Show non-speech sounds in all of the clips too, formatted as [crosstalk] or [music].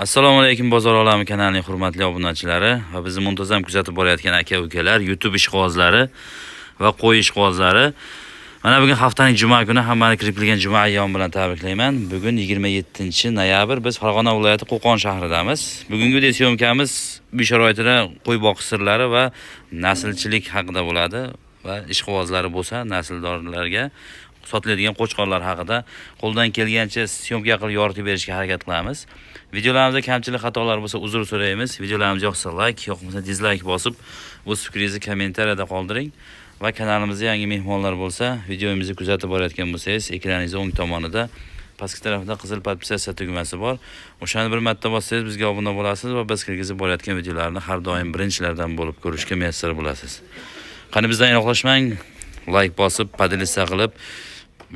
assalomu alaykum bozor olami kanalining hurmatli obunachilari va bizni muntazam kuzatib borayotgan aka ukalar youtube ishqibozlari va qo'y ishqibozlari. Mana bugun haftaning juma kuni hammani kiritilgan juma ayyomi bilan tabriklayman. Bugun 27 noyabr biz farg'ona viloyati qo'qon shahridamiz. Bugungi video syomkamiz uy sharoitida qo'y boqish sirlari va naslchilik haqida bo'ladi. Va ishqibozlari bo'lsa nasldorlarga sotiladigan qo'chqorlar haqida qo'ldan kelgancha syomka qilib yoritib berishga harakat qilamiz. Videolarimizda kamchilik xatolar bo'lsa uzr so'raymiz. Videolarimiz yoqsa layk yoqmasa dizlayk bosib o'z fikringizni kommentariyada qoldiring va kanalimizda yangi mehmonlar bo'lsa videomizni kuzatib borayotgan bo'lsangiz ekraningiz o'ng tomonida pastki tarafda qizil podpisatsiya tugmasi bor. O'shani bir marta bossangiz bizga obuna bo'lasiz va biz kirgizib borayotgan videolarni har doim birinchilardan bo'lib ko'rishga muyassar bo'lasiz. Qani bizdan yiroqlashmang layk bosib podelitsiya qilib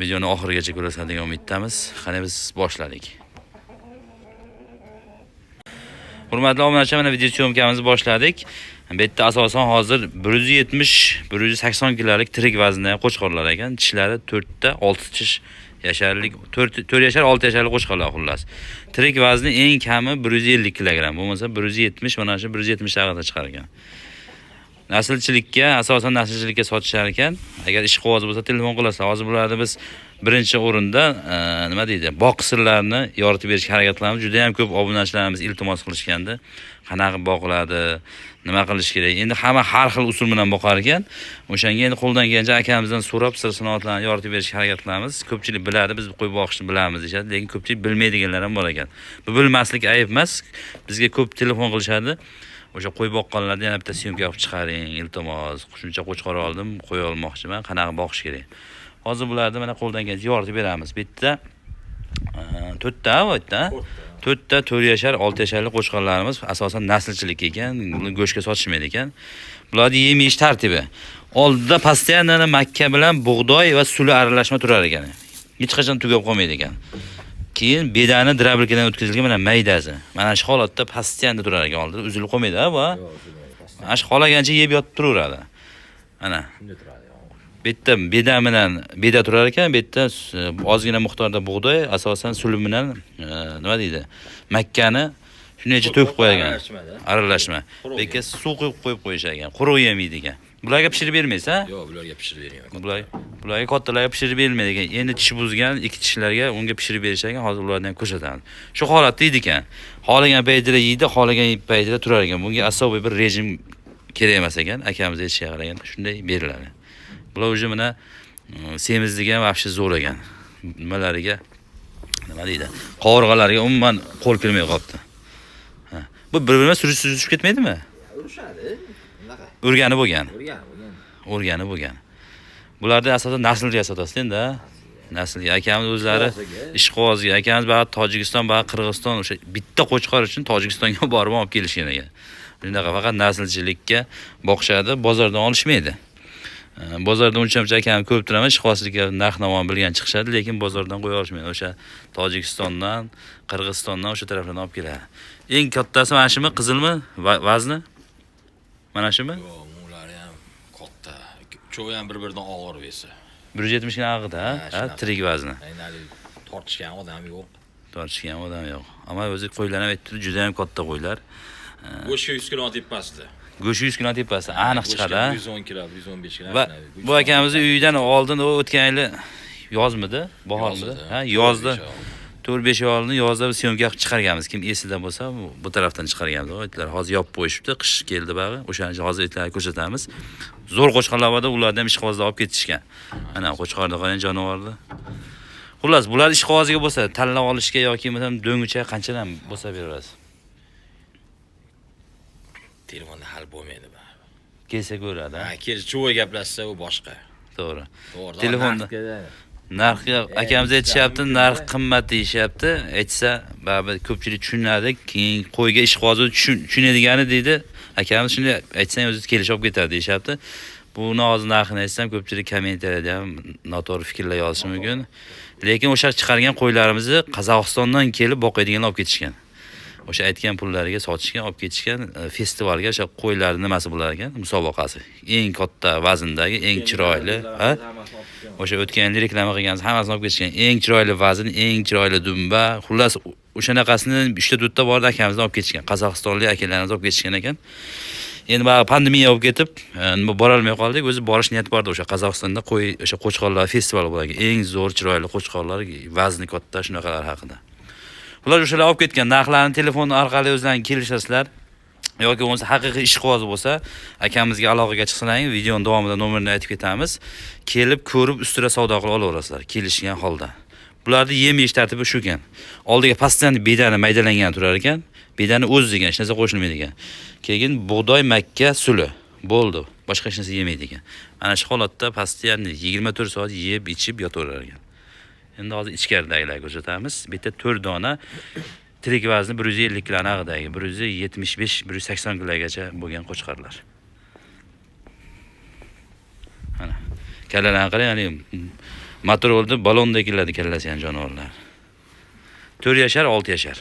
videoni oxirigacha ko'rasizlar degan umiddamiz. Qani biz boshladik. Hurmatli obunachilar mana video syomkamizni boshladik bu yerda asosan hozir 170 180 kilolik tirik vaznda qo'chqorlar ekan tishlari 4 ta 6 tish yasharlik 4 4 yashar 6 yasharlik qo'chqorlar xullas tirik vazni eng kami 150 kilogramm bo'lmasa 170 mana shu 170 tag'ida chiqar ekan naslchilikka asosan naslchilikka sotishar ekan. Agar ishqiboz bo'lsa telefon qilasizlar hozir bularni biz birinchi o'rinda e, nima deydi boqsirlarni yoritib berishga harakat qilamiz juda yam ko'p obunachilarimiz iltimos qilishganda qanaqa boqiladi nima qilish kerak? Endi hamma har xil usul bilan boqar ekan. O'shanga endi qo'ldan kelgancha akamizdan so'rab sir sinoatlarni yoritib berishga harakat qilamiz ko'pchilik biladi biz qo'y boqishni bilamiz deyishadi lekin ko'pchilik bilmaydiganlar ham bor ekan. Bu bilmaslik ayb emas. Bizga ko'p telefon qilishadi. O'sha qo'y boqqanlarni yana bitta syomka olib chiqaring iltimos. Shuncha qo'chqor oldim qo'y olmoqchiman qanaqa boqish kerak? Hozir bularni mana qo'ldan kelgancha yoritib beramiz. Bu yerda to'rtta bu yerda to'rtta to'rt yashar olti yasharlik qo'chqorlarimiz asosan naslchilik ekan buni go'shtga sotishmaydi ekan. Bularni yem yeyish tartibi. Oldida постоянно makka bilan bug'doy va suli aralashma turar ekan. Hech qachon tugab qolmaydi ekan. Keyin bedani drabilkadan o'tkazilgan mana maydasi. Mana shu holatda постоянно turar ekan oldida uzilib qolmaydi a bu a? mana shu xohlagancha yeb yotib turaveradi. Mana. Bu yerda beda bilan beda turar ekan bu yerda ozgina miqdorda bug'doy asosan suli bilan e, nima deydi makkani shunday to'kib qo'ygan aralashma. Bu yerga suv quyib qo'yib qo'yishar ekan quruq yemaydi ekan bularga pishirib bermaysiz a Yo'q, bularga pishirib bermayman. bular bularga kattalarga pishirib berilmaydi ekan endi tishi buzgan ikki tishlarga unga pishirib berishar ekan hozir ularni ham ko'rsatamiz shu holatda yeydi ekan xohlagan paytida yeydi xohlagan paytida turar ekan bunga особый bir rejim kerak emas ekan akamiz aytishiga qaraganda shunday beriladi bular уже mana mm, semizligi ham вообще zo'r ekan nimalariga nima deydi qovurg'alariga umuman qo'l kirmay qolibdi Ha. bu bir biriga surish suzishib ketmaydimi Urushadi. Unaqa. o'rganib bo'lgan o'rganib bo'lgan bularni asosan naslga sotasiz endi naslga akamiz o'zlari Ishqibozga. akamiz bag'ir tojikiston bag'ir qirg'iziston o'sha bitta qo'chqor uchun tojikistonga [laughs] borib olib kelishgan ekan. Shunaqa faqat naslchilikka boqishadi. Bozordan olishmaydi. Ee, bozorda uncha muncha akam ko'p turaman ishqibozlikka narx navoni bilgan chiqishadi lekin bozordan qo'ya olishmaydi. O'sha tojikistondan qirg'izistondan o'sha taraflardan olib keladi. Eng kattasi mana shumi qizilmi? Va- vazni mana shumi Yo'q, ular ham katta. Uchovi ham bir-biridan og'ir bo'lsa. bir yuz yetmish ag'ida Ha, tirik vazni tortishgan odam yo'q. tortishgan odam yo'q ammo o'zi qo'ylar ham aytdi juda ham katta qo'ylar Go'shtga 100 kilo tepasida. go'shti yuz kilo tepasida aniq chiqadi ha 110 kilo, 115 kilo. va bu akamizni uyidan oldin o'tgan yili yozmidi bahormidi ha yozda besh. To'rt besh oy oldin yozda biz syomka qilib chiqarganmiz. Kim esida bo'lsa bu, tarafdan chiqarganmiz itlar hozir yopib qo'yishibdi qish keldi bag'i. O'shaning uchun hozir itlarni ko'rsatamiz. Zo'r qo'chqorlar borda ularni ham ishqibozlar olib ketishgan. Mana qo'chqorni qarang jonivorni xullas bular ishqiboziga bo'lsa tanlab olishga yoki bo'lmasam do'ngicha qanchadan bo'lsa berasiz? Telefonda hal bo'lmaydi kelsa ko'radi ha? Ha, kel chuvoy gaplashsa u boshqa. to'g'ri. To'g'ri. Telefonda. Narxga akamiz aytishyapti narx qimmat deyishyapti. Aytsa baribir ko'pchilik tushunadi keyin qo'yga tushun- tushunadigani deydi. Akamiz shunday aytsang o'zi kelishib olib ketadi deyishyapti. Buni hozir narxini aytsam ko'pchilik kommentariyada ham noto'g'ri fikrlar yozishi mumkin. Lekin o'sha chiqargan qo'ylarimizni qozog'istondan kelib boqadiganlar olib ketishgan o'sha aytgan pullariga sotishgan olib ketishgan e, festivalga o'sha qo'ylarni nimasi bo'lar ekan? Musobaqasi. Eng katta vazndagi eng chiroyli ha? o'sha o'tgan yil reklama qilgansiz hammasini olib ketishgan. Eng chiroyli vazn eng chiroyli dumba. Xullas o'shanaqasini uchta to'rtta borda akamizdan olib ketishgan. Qozog'istonlik akalarimiz olib ketishgan ekan. Endi baribir pandemiya bo'lib ketib e, nima borolmay qoldik. O'zi borish niyat bordi o'sha qozog'istonda qo'y o'sha qo'chqorlar festivali bo'lar ekan eng zo'r chiroyli qo'chqorlar vazni katta shunaqalar haqida bular o'shalar olib ketgan narxlarni telefon orqali o'zlaring kelishasizlar. Yoki bo'lmasa haqiqiy ishqiboz bo'lsa akamizga aloqaga chiqsalaring videoni davomida nomerini aytib ketamiz. Kelib ko'rib ustida savdo qilib olaverasizlar kelishgan holda. Bularni yem yeyish tartibi shu ekan. Oldiga постоянно bedani maydalangan turar ekan bedani o'zi degan hech narsa qo'shilmaydi ekan. Keyin bug'doy makka suli bo'ldi boshqa hech narsa yemaydi ekan. Ana shu holatda постоянно yigirma to'rt soat yeb ichib yotaverar ekan. Endi hozir ichkaridagilarga ko'rsatamiz bu yerda to'rt dona tirik vazni bir yuz ellik kilo anag'idagi bir yuz yetmish besh bir yuz sakson kilogacha bo'lgan qo'chqorlar. Mana kallalarni qarang haligi motor oldi ballondek keladi kallasi ham jonivorlar. To'rt yashar olti yashar.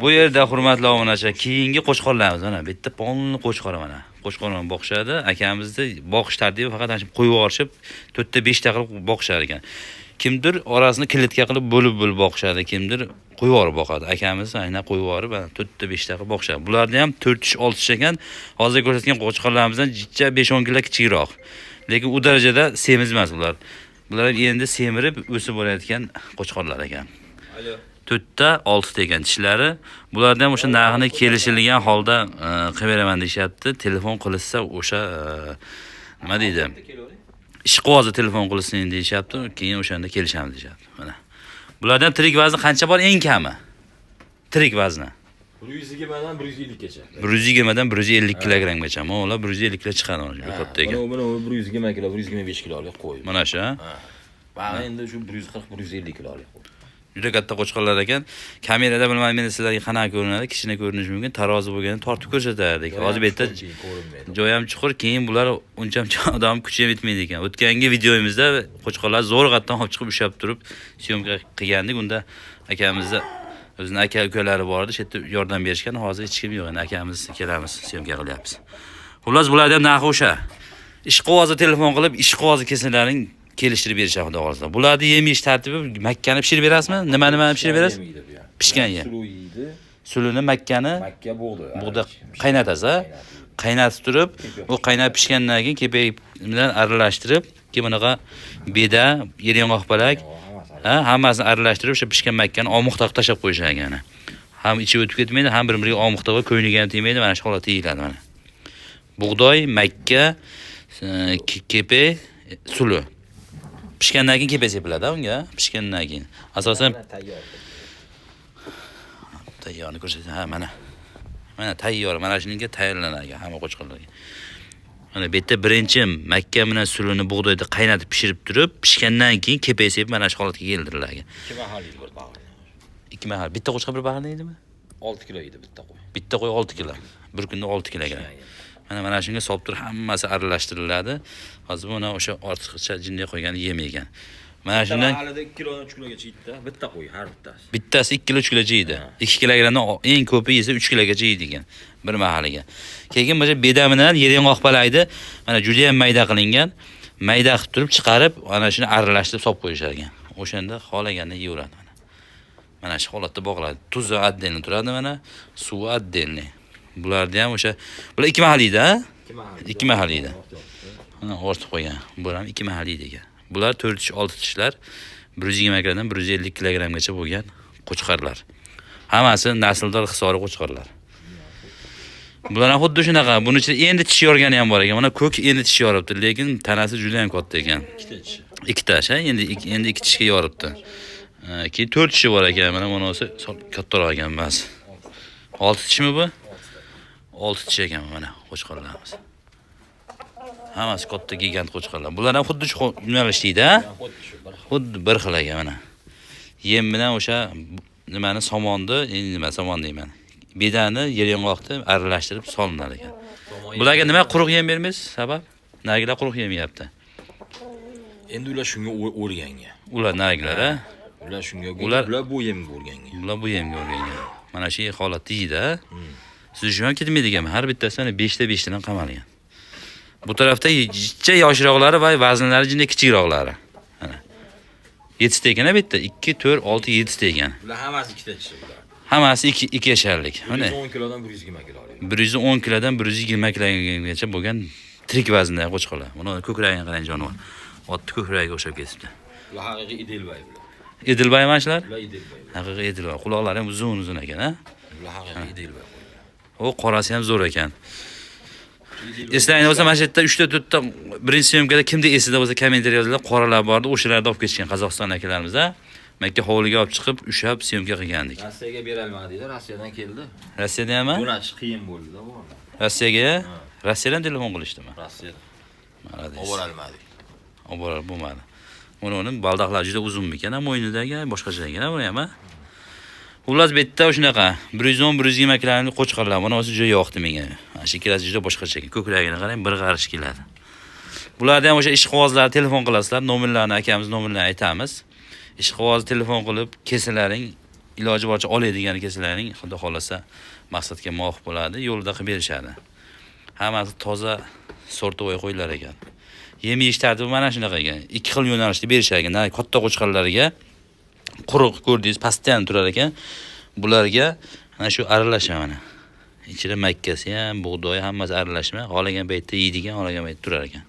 Bu yerda hurmatli obunachi keyingi qo'chqorlarimiz mana yerda polni qo'chqor mana qo'shqo'rg'on boqishadi. Akamizni boqish tartibi faqat ana shu qo'yib yuborishib to'rtta beshta qilib boqishar ekan. Kimdir orasini kilitga qilib bo'lib bo'lib boqishadi kimdir qo'yib yuborib boqadi. Akamiz aynan qo'yib yuborib mana to'rtta beshta qilib boqishadi. Bularni ham to'rt ish olti ish ekan. Hozir ko'rsatgan qo'chqorlarimizdan jicha besh o'n kilo kichikroq. Lekin u darajada semiz emas ular. Bular ham endi semirib o'sib borayotgan qo'chqorlar ekan. Alo. To'rtta oltita ekan tishlari. Bularni ham o'sha narxini kelishilgan holda e, qilib beraman deyishyapti. Telefon qilishsa o'sha e, nima deydi? Ishqibozi telefon qilsin deyishyapti. Keyin o'shanda kelishamiz deyishyapti. Mana. Bularda ham tirik vazni qancha bor? Eng kami. Tirik vazni. Bir yuz yigirmadan bir yuz ellikgacha bir yuz yigirmadan bir yuz ellik kilogrammgacha mana ular bir yuz ellik kilo chiqadi mana katta ekan mana bir yuz yigirma kilo bir yuz yigirma besh kilolik qo'y mana shu mana endi shu bir yuz qirq bir yuz ellik kilolik qo'y juda katta qo'chqorlar ekan. Kamerada bilmadim men sizlarga qanaqa ko'rinadi kichkina ko'rinishi mumkin tarozi bo'lganda tortib ko'rsatardik. Hozir bu yerda ko'rinmaydi. joy ham chuqur keyin bular uncha muncha [laughs] odam kuchi ham yetmaydi ekan. O'tgangi videomizda qo'chqorlar zo'rg'atdan olib chiqib ushlab turib syomka qilgandik. Unda akamizni o'zini aka ukalari bor edi shu yerda yordam berishgan. Hozir hech kim yo'q endi akamiz kelamiz syomka qilyapmiz. Xullas bularni ham narxi o'sha. Ishqibozi telefon qilib ishqibozi kelsinlaring kelishtirib berishadi xudo xohlasa bularni yem yeyish tartibi makkani pishirib berasizmi nima nimani pishirib berasiz. Pishgan yem. sulini makkani makka bug'doy bug'da qaynatasiz a qaynatib turib u qaynab pishgandan keyin kepak bilan aralashtirib keyin bunaqa beda yer yong'oq palak ha hammasini aralashtirib o'sha pishgan makkani qilib tashlab qo'yishar ekan ham ichi o'tib ketmaydi ham bir biriga ko'yniga ham tegmaydi mana shu holatda yeyiladi mana bug'doy makka ke- kepe suli pishgandan keyin kepa sepiladi unga. Pishgandan keyin. Asosan tayyor tayyorni ko'rsating ha mana. Mana tayyor. Mana shunga tayyorlanadi hamma qo'chqorlarga mana bu yerda birinchi makka bilan sulini bug'doyda qaynatib pishirib turib pishgandan keyin kepak sepib mana shu holatga keltiriladi ikki mahallik bir bag'ri ikki mahal. Bitta qo'chqor bir bahor deydimi olti kilo yeydi bitta qo'y. Bitta qo'y olti kilo. Bir kunda olti kilogramm mana mana shunga solib turib hammasi aralashtiriladi. Hozir buni o'sha ortiqcha jinniy qo'ygani yemaygan mana shundan mahallada ikki kilodan uch kilogacha yeydi bitta qo'y har bittasi. Bittasi ikki kilo uch kilo yeydi ikki kilogrammdan o- eng ko'pi yesa uch kilogacha yeydi ekan bir mahaliga keyin mana beda bilan yer yong'oq palayni mana judayam mayda qilingan. Mayda qilib turib chiqarib ana shuni aralashtirib solib qo'yishar ekan. O'shanda xohlaganda yeyaveradi mana. Shu holatda boqiladi tuzi отдельно turadi mana. Suvi отдельный bularni ham o'sha bular ikki mahallikda a ikki Ha, ortib qo'ygan. Bular ham ikki mahallik ekan. Bular to'rt tish olti tishlar bir yuz yigirma kilodan bir yuz ellik kilogrammgacha bo'lgan qo'chqorlar. Hammasi nasldor hisori qo'chqorlar. Bular ham xuddi shunaqa buni ichida endi tish yorgani ham bor ekan. Mana ko'k endi tish yoribdi lekin tanasi juda yam katta ekan. İkkita tishi ikkita tish endi endi ikki tishga yoribdi. Keyin to'rt tishi bor ekan. Mana bunisi kattaroq ekan ba'zi olti tishmi bu olti tish ekan mana qo'chqorlarimiz. Hammasi katta gigant qo'chqorlar. Bular ham xuddi shu xo- nimalar ishlaydi a xuddi bir xil ekan mana. Yem bilan o'sha nimani somonni nima somon deyman. Bedani yer yong'oqni aralashtirib solinar ekan. Bularga nima quruq yem bermaysiz? Sabab? Narigilar quruq yemayapti endi ular shunga o'r- o'rgangan ular narigilar a ular shunga Ular- ular bu yemga o'rgangan bular bu yemga o'rgangan mana shu holatda yeydi a siz shu ham ketmaydi ekan har bittasi mana beshta beshtadan qamalgan bu tarafda jicha yoshroqlari va vaznlari jinda kichikroqlari. Mana yettita ekan bu yerda. Ikki to'rt olti yettita ekan Bular hammasi ikkita tishi bular. hammasi ikki ikki yasharlik. Mana. 110 kilodan 120 kilolik. bir yuz o'n kilodan bir yuz yigirma kilogramgacha bo'lgan tirik vazndagi qo'chqorlar buni ko'kragiga qarang jonivor. Otni ko'kragiga o'xshab ketibdi. Bular haqiqiy idilbay bular. edilbay mana shular? Bular idilbay. haqiqiy edilbay quloqlari ham uzun uzun ekan a Bular haqiqiy idilbay. u qorasi ham zo'r ekan eslayingiz bo'lsa mana shu yerda uchta to'rtta birinchi syomkada kimda esida bo'lsa kommentariy yozinglar qoralar bor edi o'shalarni olib ketishgan qozog'iston akalarimiz a makka hovliga olib chiqib ushlab syomka qilgandik Rossiyaga berolmadinglar, Rossiyadan keldi. rossiyada ham a? Jo'natish qiyin bo'ldi-da bu. rossiyaga rossiyadan telefon qilishdimi Rossiyada. Молодец. Olib borolmadik. olib borib bo'lmadi uni uni baldaqlari juda uzunmikan a mo'ynidagi boshqacha ekan a buni ham a xullas bu yerda shunaqa bir yuz o'n bir yuz yigirma kilogramlik qo'chqorlar mana o'zi juda yoqdi menga. Mana shu ikkalasi juda boshqacha ekan ko'kragini qarang bir qarish keladi. Bularni ham o'sha ishqibozlar telefon qilasizlar. Nomerlarini akamiz nomerlarini aytamiz. Ishqibozni telefon qilib kelsalaring iloji boricha oladigan kelsalaring xudo xohlasa maqsadga muvofiq bo'ladi yo'lida qilib berishadi. Hammasi toza sortovoy qo'ylar ekan. Yem yeyish tartibi mana shunaqa ekan ikki xil yo'nalishda berishar ekan. Katta qo'chqorlarga quruq ko'rdingiz pastdan turar ekan. Bularga mana shu aralashma mana. Ichida makkasi ham bug'doyi hammasi aralashma xohlagan paytda yeydigan xohlagan paytda turar ekan.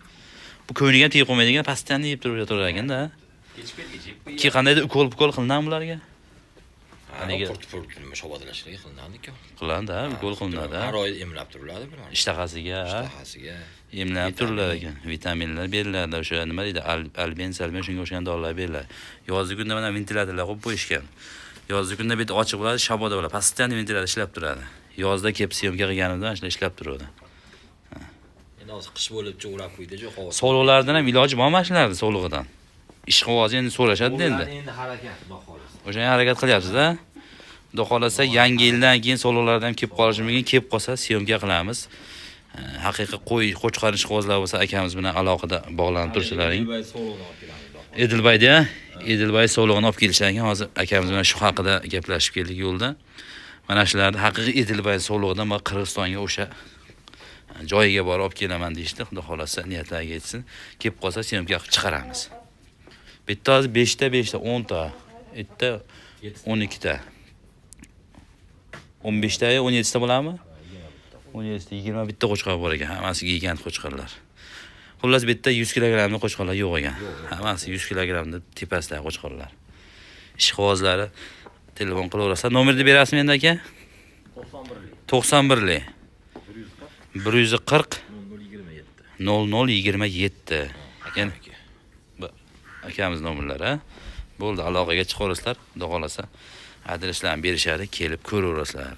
Bu ko'ngliga ham tegib qolmaydigan pastdan yeb turib yotaverar ekanda. Keyin qandaydir ukol pukol qilinadimi bularga Nega? Port-port shabodalashlarga qilinadi-ku. qilinadi ukol qilinadi Har oy emlab turiladi bular. ishtahasiga Ishtahasiga. emlanib turilar ekan vitaminlar beriladi. O'sha nima deydi? Al- alben salben shunga o'xshagan dorilar beriladi. Yozgi kunda mana ventilatorlar qo'yib qo'yishgan. Yozgi kunda bu yerda ochiq bo'ladi shaboda bo'ladi. Pastdan ventilator ishlab turadi. Yozda kelib syomka qilganimda mana shular ishlab turadi. Endi hozir qish bo'lib cho'g'rab qo'ydi-ku havo. sog'liqlaridan ham iloji bormi mana shularni sog'lig'idan ishqibozi endi so'rashadida endi Endi harakat, xudo xohlasa. o'shanga harakat qilyapsiz-a xudo xohlasa yangi yildan keyin sog'liqlaridan ham kelib qolishi mumkin kelib qolsa syomka qilamiz. Haqiqiy qo'y qo'chqor ishqibozlar bo'lsa akamiz bilan aloqada bog'lanib turishlaring edilbayda edilbay sog'lig'ini olib kelishar ekan hozir akamiz bilan shu haqida gaplashib keldik yo'lda. Mana shularni haqiqiy edilbay sog'lig'idan man qirg'izistonga o'sha joyiga borib olib kelaman deyishdi. Xudo xohlasa niyatlariga yetsin. Kelib qolsa syomka qilib chiqaramiz hozir beshta beshta o'nta. Yerda o'n ikkita. O'n beshta o'n yettita bo'ladimi? O'n yettita yigirma bitta qo'chqor bor ekan. Hammasi gigant qo'chqorlar. Xullas bu yerda yuz kilogrammli qo'chqorlar yo'q ekan. Hammasi yuz kilogrammni tepasidagi qo'chqorlar. Ishqibozlari telefon qilaverasizlar nomerni berasizmi endi aka? 91lik. to'qson birlik bir yuz qirq. 0027. nol nol yigirma yetti. Aka. Akamiz nomerlari bo'ldi aloqaga chiqaverasizlar xudo xohlasa adreslarni berishadi kelib ko'raverasizlar.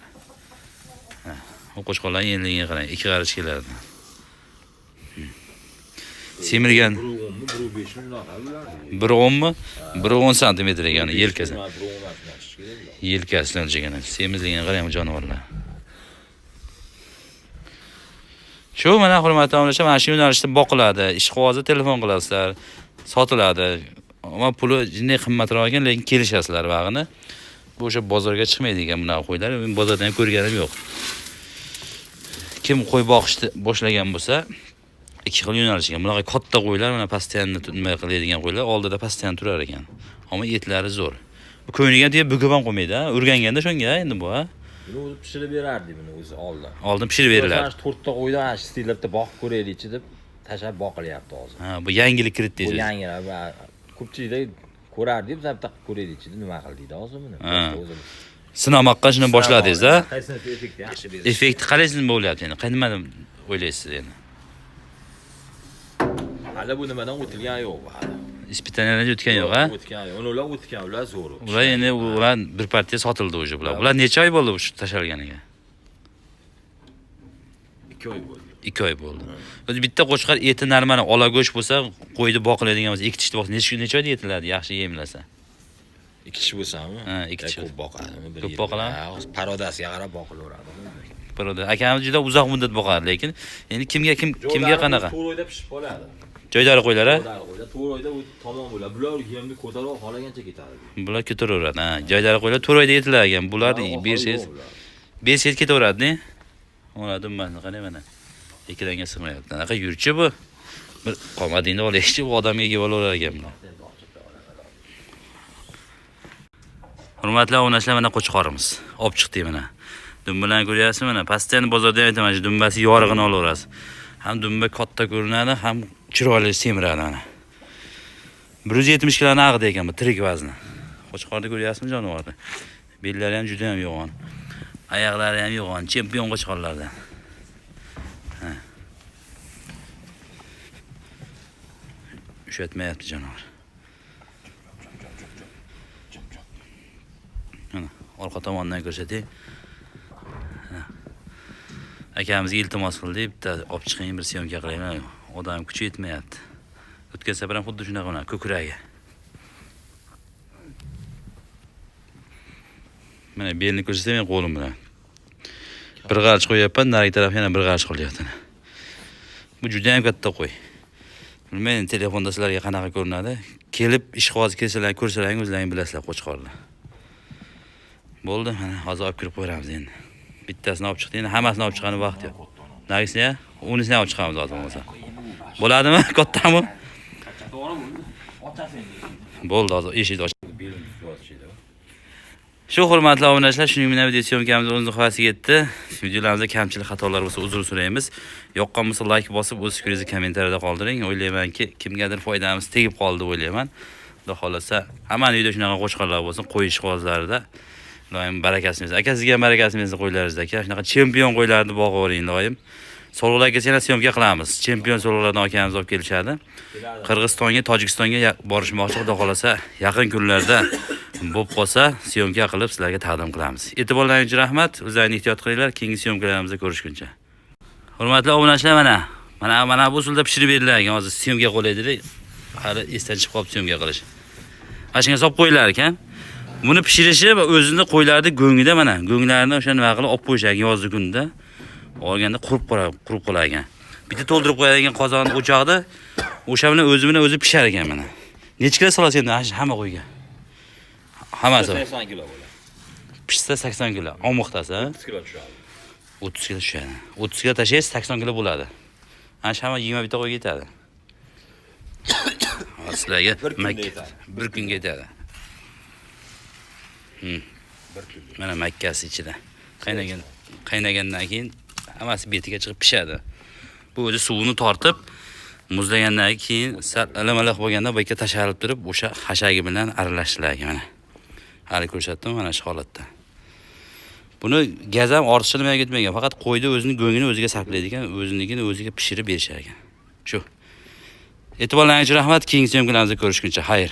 U qo'chqorlarni enligiga qarang ikki qarich keladi semirgan Biri 10 mi, biri 5 mi unaqa bular. biri o'nmi? Bir o'n santimetr ekan yelkasi. Yelkasidan o'lchagan semizligini qarang bu jonivorlar. Shu mana hurmatli obunachilar mana shu yo'nalishda boqiladi. Ishqibozi telefon qilasizlar. Sotiladi. Ammo puli jinday qimmatroq ekan lekin kelishasizlar bag'ini bu o'sha bozorga chiqmaydi ekan bunaqa qo'ylar. Men bozorda ham ko'rganim yo'q. Kim qo'y boqishni boshlagan bo'lsa ikki xil yo'nalish ekan bunaqa katta qo'ylar mana postoyanno nima qiladigan qo'ylar oldida postoyanno turar ekan. Ammo etlari zo'r. Bu ko'ngliga tegib bukib ham qo'ymaydi a urganganda shunga endi bu a Buni o'zi pishirib berardi buni o'zi oldin. oldin pishirib beriladi to'rtta qo'yni ana shu stillarda boqib ko'raylikchi deb tashlab boqilyapti hozir. ha bu yangilik kiritdi Bu deysiz yangilar va ko'pchilikda ko'rardi biz bitta qilib ko'raylikchi deb nima qildikda hozir buni. Ha. O'zimiz. sinamoqqa shuni boshladingiz a Qaysini effekti yaxshi berdi. effekti qalay sizga bo'lyapti endi qay nima deb o'ylaysiz endi Hali bu nimadan o'tilgan yo'q bu hali. ispitaniyadan o'tgan yo'q a O'tgan yo'q. Uni ular o'tgan, ular zo'r. ular endi ular bir partiya sotildi уже bular bular necha oy bo'ldi shu tashalganiga 2 oy bo'ldi. ikki oy bo'ldi o'zi bitta qo'chqor eti narmani ola go'sht bo'lsa qo'yni boqiladigan bo'lsa ikki tishni boqsa necha necha oyda yetiladi yaxshi yemlasa Ikki kishi bo'lsami? Ha, ikki kishi. Ko'p boqadimi? Ko'p boqiladimi? Ha, parodasiga qarab boqilaveradi. birovda akamiz juda uzoq muddat boqadi lekin endi kimga kim kimga qanaqa To'rt oyda pishib qoladi. joydari qo'ylar a To'rt oyda, tamom bo'ladi. Bular yemni ko'tarib xohlagancha ketadi. bular ko'taraveradi ha joylari qo'ylar to'rt oyda yetilar ekan bular bersangiz bersangiz ketaveradida mana dummasini qarang mana ekranga sig'mayapti anaqa yurchi bu bir qomadingni olishchi bu odamga egib olaverar ekan buni Hurmatli obunachilar, mana qo'chqorimiz. Olib chiqdik mana. Dumbalarni ko'ryapsiz mana, постоянно bozorda ham aytaman, shu dumbasi yorig'ini olaverasiz. Ham dumba katta ko'rinadi, ham chiroyli semiradi mana. 170 kiloni ag'di ekan bu tirik vazni. Qo'chqorni ko'ryapsizmi jonivorni? Bellari ham juda ham yo'g'on. Oyoqlari ham yo'g'on, chempion qo'chqorlardan. Ushlatmayapti jonivor. Mana orqa tomondan ko'rsating. Ha. Akamizga iltimos qildik, bitta olib chiqing, bir syomka qilaylik. Odam kuchi yetmayapti. O'tgan safar ham xuddi shunaqa mana ko'kragi. Mana belni ko'rsatsam men qo'lim bilan. Bir g'arch qo'yapman, narigi taraf yana bir g'arch qolyapti. Bu juda ham katta qo'y. Bilmayman telefonda sizlarga qanaqa ko'rinadi. Kelib ishqoz kelsalar, ko'rsalar o'zlaring bilasizlar qo'chqorni. Bo'ldi, mana hozir olib kirib qo'yamiz endi. Bittasini olib chiqdik, endi hammasini olib chiqani vaqt yo'q. Nagisini, unisini olib chiqamiz hozir bo'lmasa. Bo'ladimi? Kattami? Bo'ldi, hozir eshik och. Shu hurmatli obunachilar, shuning bilan video syomkamiz o'z nihoyasiga yetdi. Videolarimizda kamchilik xatolar bo'lsa uzr so'raymiz. Yoqqan bo'lsa like bosib, o'z fikringizni kommentariyada qoldiring. O'ylaymanki, kimgadir foydamiz tegib qoldi deb o'ylayman. Xudo xolasa, hammani uyida shunaqa qo'chqorlar bo'lsin, qo'y ishqozlarida. Doim barakasini bersin. Aka sizga ham barakasini bersin qo'ylaringizda aka. Shunaqa chempion qo'ylarni boqavering doim. So'lg'ularga yana syomka qilamiz. Chempion so'lg'ulardan akamiz olib kelishadi. Qirg'izistonga, Tojikistonga borishmoqchi, xudo xolasa, yaqin kunlarda bo'lib qolsa, syomka qilib sizlarga taqdim qilamiz. E'tiborlaringiz uchun rahmat. O'zlaringiz ehtiyot qilinglar. Keyingi syomkalarimizda ko'rishguncha. Hurmatli obunachilar, mana mana mana bu usulda pishirib berilgan. Hozir syomka qo'ylaydilar. Hali esdan chiqib qolib syomka qilish. Mana shunga solib qo'yilar ekan. Buni pishirishi va o'zini qo'ylarni go'ngida mana, go'nglarini o'sha nima qilib olib qo'yishgan yozgi kunda. Olganda qurib qolar, qurib qolar ekan. Bitta to'ldirib qo'yadigan qozonni o'choqda o'sha bilan o'zi bilan o'zi pishar ekan mana. Necha kilo solasiz endi hamma qo'yga? Hammasi. 80 kilo bo'ladi. Pishsa 80 kilo. Omoqdasi? 30 kilo tushadi. 30 kilo tushadi. 30 kilo tashlaysiz 80 kilo bo'ladi. Ana shu hamma 20 bitta qo'yga yetadi. [coughs] Sizlarga Bir yetadi. Kunga yetadi. Bir kun. Mana makkasi ichida. Qaynagan qaynagandan keyin hammasi betiga chiqib pishadi. Bu o'zi suvini tortib muzlagandan keyin sal ilimiliq bo'lganda bu yerga tashalib turib o'sha hashagi bilan aralashtiriladi mana. Hali ko'rsatdim mana shu holatda. Buni gaz ham ortiqcha nimaga ketmagan, faqat qo'yni o'zini go'ngini o'ziga sarflaydi ekan, o'zinikini o'ziga pishirib berishar ekan. Shu. E'tiborlaringiz uchun rahmat. Keyingi syomkalarimizda ko'rishguncha. Xayr.